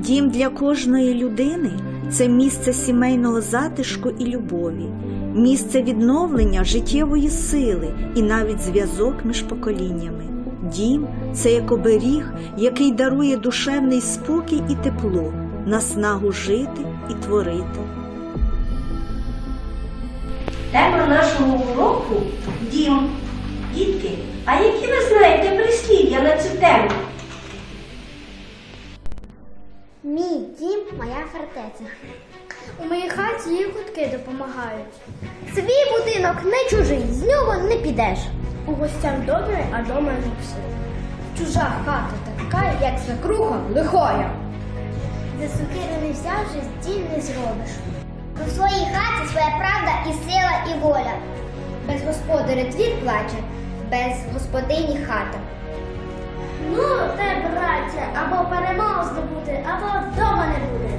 Дім для кожної людини це місце сімейного затишку і любові, місце відновлення життєвої сили і навіть зв'язок між поколіннями. Дім це як оберіг, який дарує душевний спокій і тепло, наснагу жити і творити. Тема нашого уроку дім. Дітки, а які ви знаєте прислів'я на цю тему? Фортеця. У моїй хаті її кутки допомагають. Свій будинок не чужий, з нього не підеш. У гостях добре, а дома не все. Чужа хата така, як свекруха лихоя. За сукиру не взявши, дім не зробиш. У своїй хаті своя правда і сила, і воля. Без господаря двір плаче, без господині хата. Ну, те, браття, або перемогу здобути, або вдома не буде.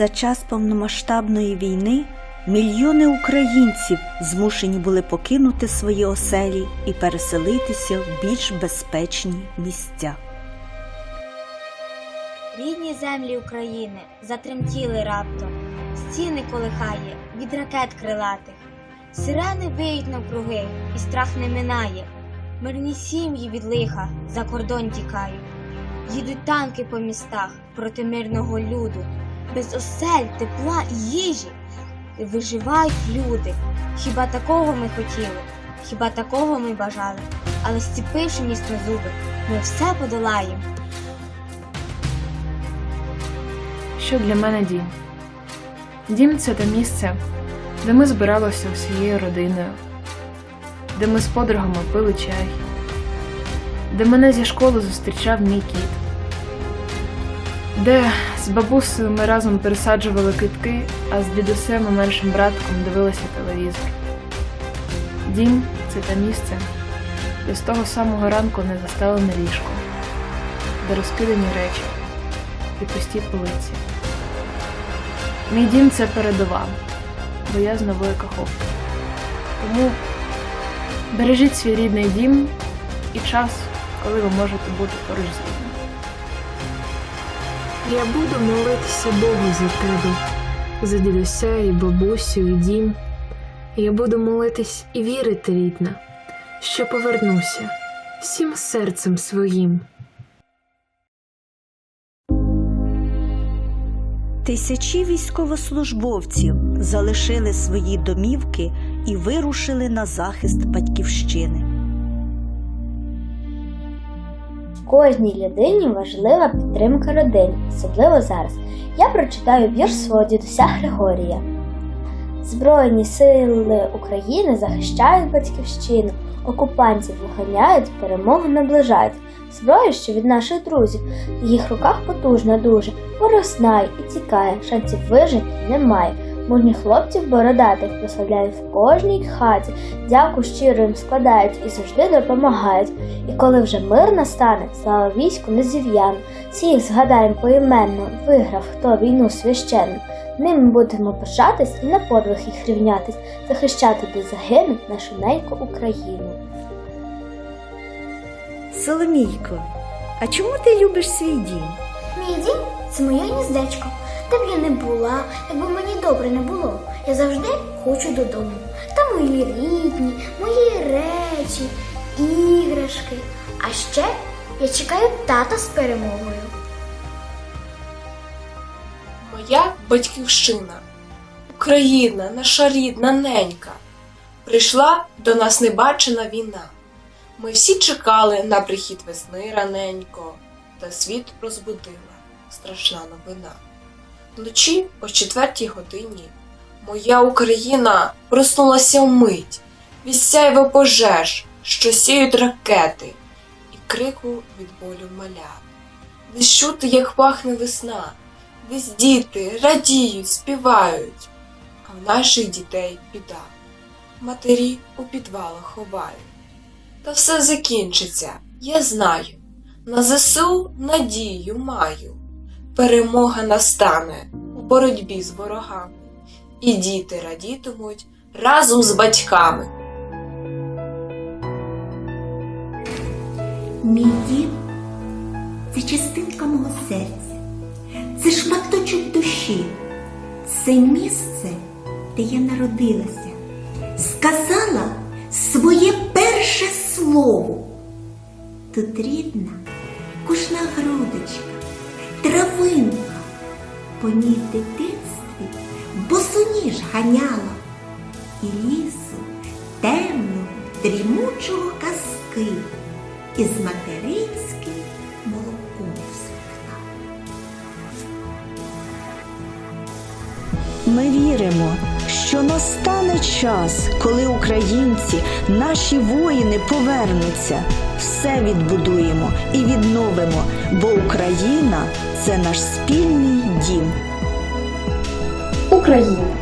За час повномасштабної війни мільйони українців змушені були покинути свої оселі і переселитися в більш безпечні місця. Рідні землі України затремтіли раптом, стіни колихає від ракет крилатих, сирени виють навкруги, і страх не минає. Мирні сім'ї від лиха за кордон тікають. Їдуть танки по містах проти мирного люду, без осель, тепла і їжі виживають люди. Хіба такого ми хотіли, хіба такого ми бажали, але стіпивши міцно зуби, ми все подолаємо. Що для мене дім? Дім це те місце, де ми збиралися всією родиною, де ми з подругами пили чай, де мене зі школи зустрічав мій кіт, де з бабусею ми разом пересаджували китки, а з дідусем і меншим братком дивилися телевізор. Дім це те місце, де з того самого ранку не застелене ліжко, де розкидані речі і пусті полиці. Мій дім це передова, бо я з нової каховки. Тому бережіть свій рідний дім і час, коли ви можете бути поруч з рідним. Я буду молитися Богу за тебе, за дідуся і бабусю, і дім. Я буду молитись і вірити, рідна, що повернуся всім серцем своїм. Тисячі військовослужбовців залишили свої домівки і вирушили на захист батьківщини. Кожній людині важлива підтримка родини, особливо зараз. Я прочитаю вірш свого дідуся Григорія. Збройні сили України захищають батьківщину, окупантів виганяють, перемогу наближають. Зброя, що від наших друзів, в їх руках потужна дуже, поросна і тікає, шансів вижити немає. Мужні хлопців бородатих прославляють в кожній хаті, дяку щиро їм складають і завжди допомагають. І коли вже мир настане, слава війську незів'яну, всіх згадаємо поіменно, виграв хто війну священну. Ними будемо пишатись і на подвиг їх рівнятись, захищати де загинуть нашу неньку Україну. Соломійко, а чому ти любиш свій дім? Мій дім це моє гніздечко. Де б я не була, якби мені добре не було. Я завжди хочу додому. Та мої рідні, мої речі, іграшки. А ще я чекаю тата з перемогою. Моя батьківщина, Україна, наша рідна ненька. Прийшла до нас небачена війна. Ми всі чекали на прихід весни раненько, та світ розбудила страшна новина. Вночі о четвертій годині моя Україна проснулася вмить від сяйва пожеж, що сіють ракети, і крику від болю малят. Десь чути, як пахне весна, десь діти радіють, співають, а в наших дітей біда. Матері у підвалах ховають. Та все закінчиться, я знаю. На ЗСУ надію маю. Перемога настане у боротьбі з ворогами, і діти радітимуть разом з батьками. Мій дім це частинка мого серця, це шматочок душі, це місце, де я народилася, сказала своє перше слово. Тут рідна кожна грудочка, травинка, по ній в дитинстві босоніж ганяла і лісу темного, дрімучого казки із материнським час, коли українці, наші воїни повернуться, все відбудуємо і відновимо, бо Україна це наш спільний дім. Україна.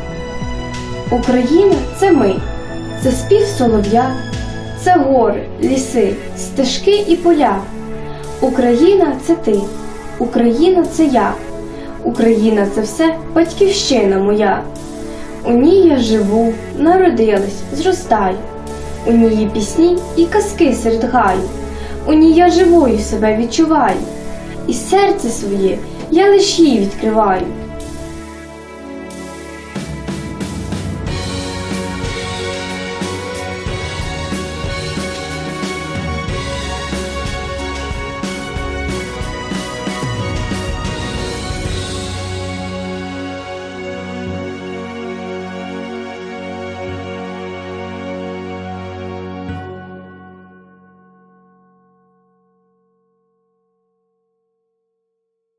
Україна це ми, це спів солов'я, це гори, ліси, стежки і поля. Україна це ти, Україна це я, Україна це все батьківщина моя. У ній я живу, народилась, зростаю. У ній є пісні і казки серед гаю. У ній я живою себе відчуваю, і серце своє я лиш їй відкриваю.